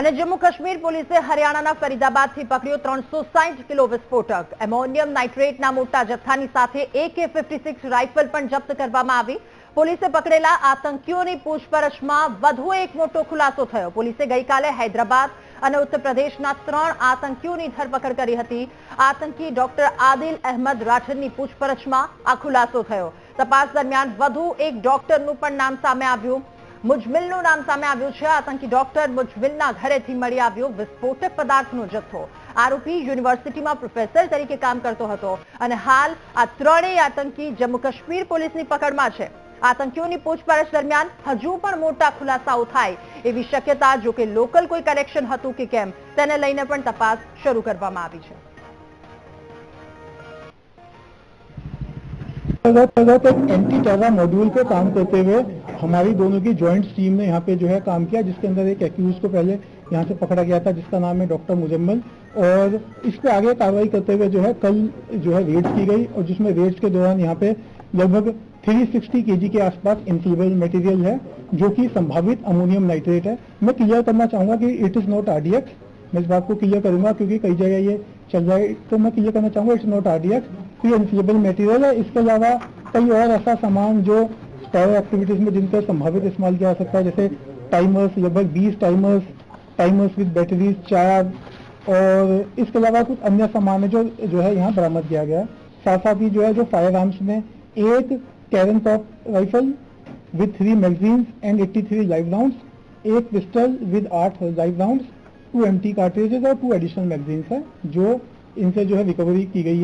અને જમ્મુ કાશ્મીર પોલીસે હરિયાણાના ફરીદાબાદથી પકડ્યો ત્રણસો સાહીઠ કિલો વિસ્ફોટક એમોનિયમ નાઇટ્રેટના મોટા જથ્થાની સાથે એકે ફિફ્ટી સિક્સ રાઇફલ પણ જપ્ત કરવામાં આવી પોલીસે પકડેલા આતંકીઓની પૂછપરછમાં વધુ એક મોટો ખુલાસો થયો પોલીસે ગઈકાલે હૈદરાબાદ અને ઉત્તરપ્રદેશના ત્રણ આતંકીઓની ધરપકડ કરી હતી આતંકી ડોક્ટર આદિલ અહેમદ રાઠનની પૂછપરછમાં આ ખુલાસો થયો તપાસ દરમિયાન વધુ એક ડોક્ટરનું પણ નામ સામે આવ્યું મુજમિલનું નામ સામે આવ્યું છે આતંકી ડોક્ટર મુજમિલના ઘરેથી મળી આવ્યો વિસ્ફોટક પદાર્થનો જથ્થો આરોપી યુનિવર્સિટીમાં પ્રોફેસર તરીકે કામ કરતો હતો અને હાલ આ ત્રણેય આતંકી જમ્મુ કાશ્મીર પોલીસની પકડમાં છે આતંકીઓની પૂછપરછ દરમિયાન હજુ પણ મોટા ખુલાસાઓ થાય એવી શક્યતા જો કે લોકલ કોઈ કનેક્શન હતું કે કેમ તેને લઈને પણ તપાસ શરૂ કરવામાં આવી છે गत एक एंटी टेरर मॉड्यूल पे काम हमारी दोनों की ज्वाइंट टीम ने यहाँ पे जो है काम किया जिसके अंदर एक एक्यूज को पहले यहाँ से पकड़ा गया था जिसका नाम है डॉक्टर मुजम्मल और इस पे आगे कार्रवाई करते हुए जो है कल जो है रेड की गई और जिसमें रेड के दौरान यहाँ पे लगभग 360 सिक्सटी के आसपास इंक्लूबल मटेरियल है जो कि संभावित अमोनियम नाइट्रेट है मैं क्लियर करना चाहूंगा कि इट इज नॉट आरडीएक्स मैं इस बात को क्लियर करूंगा क्योंकि कई जगह ये चल जाए तो मैं क्लियर करना चाहूंगा इट्स नॉट आरडीएक्स ये इंक्लूबल मटेरियल है इसके अलावा कई और ऐसा सामान जो टावर एक्टिविटीज में जिनका संभावित इस्तेमाल किया जा सकता है जैसे टाइमर्स लगभग बीस टाइमर्स टाइमर्स विद बैटरीज चार और इसके अलावा कुछ अन्य सामान है जो जो है यहाँ बरामद किया गया साथ साथ ही जो है जो फायर आर्म्स में एक कैरन top rifle with three magazines and eighty three live round एक पिस्टल विद आठ live round two empty cartridges और टू एडिशनल मैगजीन्स है जो इनसे जो है रिकवरी की गई है